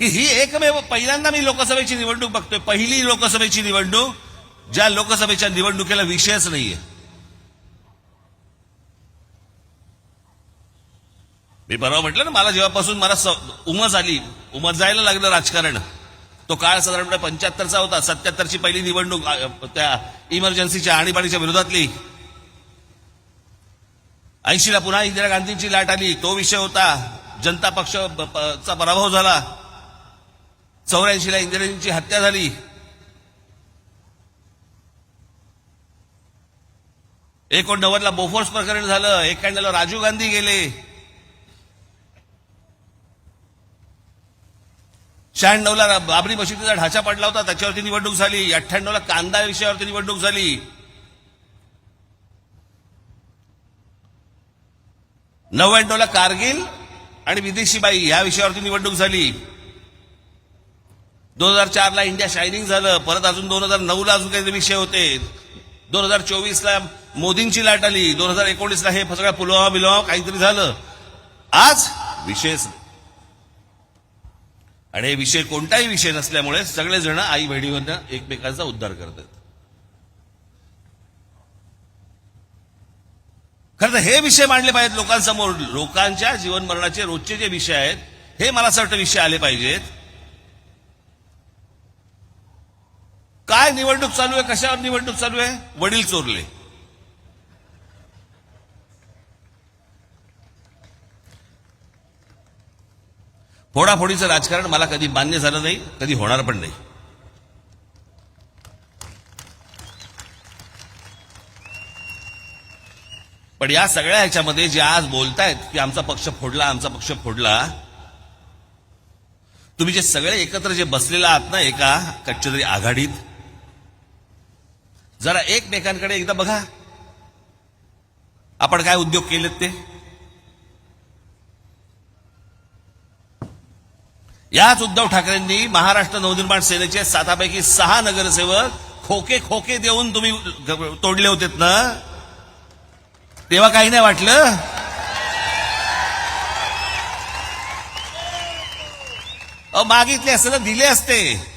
की ही एकमेव पहिल्यांदा मी लोकसभेची निवडणूक बघतोय. पहिली लोकसभेची निवडणूक ज्या लोकसभेच्या निवडणुकीला विषयच नाहीये. मी बरोबर म्हटलं ना मला जेव्हापासून मला उमज आली उमज जायला लागलं राजकारण. तो काळ साधारणपणे पंच्याहत्तरचा होता सत्याहत्तरची पहिली निवडणूक त्या इमर्जन्सीच्या आणीबाणीच्या विरोधातली. ऐंशीला पुन्हा इंदिरा गांधींची लाट आली तो विषय होता. जनता पक्ष चा पराभव झाला. चौऱ्याऐंशीला इंदिराजींची हत्या झाली. एकोणनव्वदला बोफोर्स प्रकरण झालं. एक्क्याण्णवला राजीव गांधी गेले. शहाण्णवला बाबरी मशिदीचा ढाचा पडला होता त्याच्यावरती निवडणूक झाली. अठ्ठ्याण्णवला कांदा विषयावरती निवडणूक झाली. नव्याण्णवला कारगिल आणि विदेशी बाई या विषयावरती निवडणूक झाली. दोन हजार चारला इंडिया शायनिंग झालं परत अजून दोन हजार नऊला अजून काही विषय होते. दोन हजार चोवीसला मोदींची लाट आली दोन हजार एकोणीसला हे सगळं पुलवामा बिलवामा काहीतरी झालं. आज विषयच आणि हे विषय कोणताही विषय नसल्यामुळे सगळेजण आई बहिणीवरनं एकमेकांचा उद्धार करतात खरं तर हे विषय मांडले पाहिजेत लोकांसमोर. लोकांच्या जीवन मरणाचे रोजचे जे विषय आहेत हे मला असं वाटतं विषय आले पाहिजेत. काय निवडणूक चालू आहे? कशावर निवडणूक चालू आहे? वडील चोरले. फोडाफोडीचं राजकारण मला कधी मान्य झालं नाही कधी होणार पण नाही. पण या सगळ्या ह्याच्यामध्ये जे आज बोलतायत की आमचा पक्ष फोडला आमचा पक्ष फोडला तुम्ही जे सगळे एकत्र जे बसलेला आहात ना एका कच्च्या तरी आघाडीत जरा एकमेकांकडे एकदा बघा. आपण काय उद्योग केलेत ते? याच उद्धव ठाकरेंनी महाराष्ट्र नवनिर्माण सेनेचे सातापैकी सहा नगरसेवक खोके खोके देऊन तुम्ही तोडले होते ना? तेव्हा काही नाही वाटलं? मागितले असते ना दिले असते.